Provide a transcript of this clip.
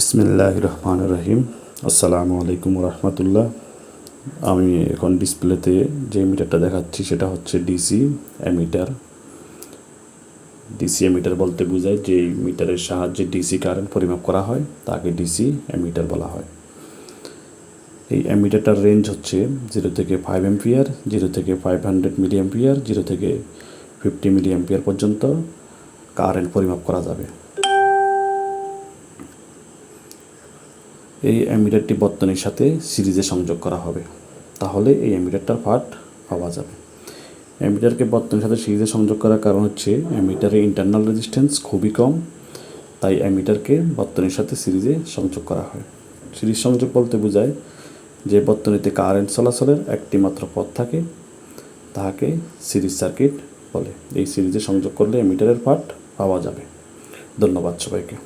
বিসমিল্লাহ রহমান রহিম আসসালামু আলাইকুম রহমতুল্লাহ আমি এখন ডিসপ্লেতে যে মিটারটা দেখাচ্ছি, সেটা হচ্ছে ডিসি অ্যামিটার ডিসি অ্যামিটার বলতে বোঝায় যে মিটারের সাহায্যে ডিসি কারেন্ট পরিমাপ করা হয়, তাকে ডিসি অ্যামিটার বলা হয়। এই অ্যামিটারটার রেঞ্জ হচ্ছে জিরো থেকে ফাইভ এম্পিয়ার জিরো থেকে five hundred milliampere zero থেকে ফিফটি মিলি এম্পিয়ার পর্যন্ত কারেন্ট পরিমাপ করা যাবে। এই অ্যামিটারটি বর্তনীর সাথে সিরিজে সংযোগ করা হবে। তাহলে এই অ্যামিটারটার পার্ট পাওয়া যাবে। অ্যামিটারকে বর্তনীর সাথে সিরিজে সংযোগ করার কারণ হচ্ছে অ্যামিটারের ইন্টারনাল রেজিস্ট্যান্স খুবই কম, তাই অ্যামিটারকে বর্তনীর সাথে সিরিজে সংযোগ করা হয়। সিরিজ সংযোগ বলতে বোঝায় যে বর্তনীতে কারেন্ট চলাচলের একটি মাত্র পথ থাকে, তাহাকে সিরিজ সার্কিট বলে। এই সিরিজে সংযোগ করলে অ্যামিটারের পার্ট পাওয়া যাবে। ধন্যবাদ সবাইকে।